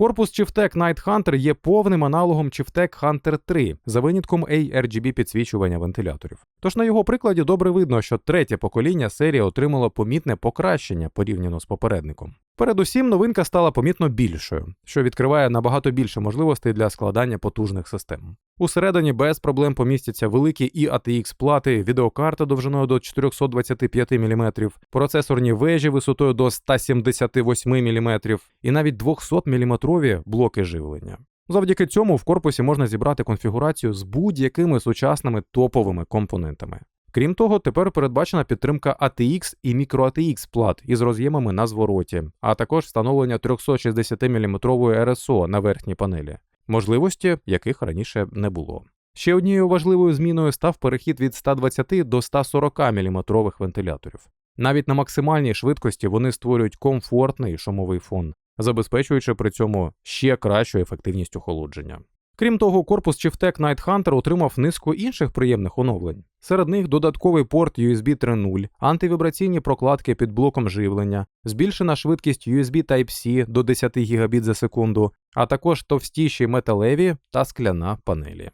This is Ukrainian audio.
Корпус Chieftec Night Hunter є повним аналогом Chieftec Hunter 3 за винятком ARGB підсвічування вентиляторів. Тож на його прикладі добре видно, що третє покоління серії отримало помітне покращення порівняно з попередником. Передусім, новинка стала помітно більшою, що відкриває набагато більше можливостей для складання потужних систем. Усередині без проблем помістяться великі і ATX плати, відеокарта довжиною до 425 мм, процесорні вежі висотою до 178 мм і навіть 200 мм блоки живлення. Завдяки цьому в корпусі можна зібрати конфігурацію з будь-якими сучасними топовими компонентами. Крім того, тепер передбачена підтримка ATX і microATX плат із роз'ємами на звороті, а також встановлення 360 мм RSO на верхній панелі, можливості яких раніше не було. Ще однією важливою зміною став перехід від 120 до 140 мм вентиляторів. Навіть на максимальній швидкості вони створюють комфортний шумовий фон, забезпечуючи при цьому ще кращу ефективність охолодження. Крім того, корпус Chieftec Night Hunter отримав низку інших приємних оновлень. Серед них додатковий порт USB 3.0, антивібраційні прокладки під блоком живлення, збільшена швидкість USB Type-C до 10 Гбіт за секунду, а також товстіші металеві та скляна панелі.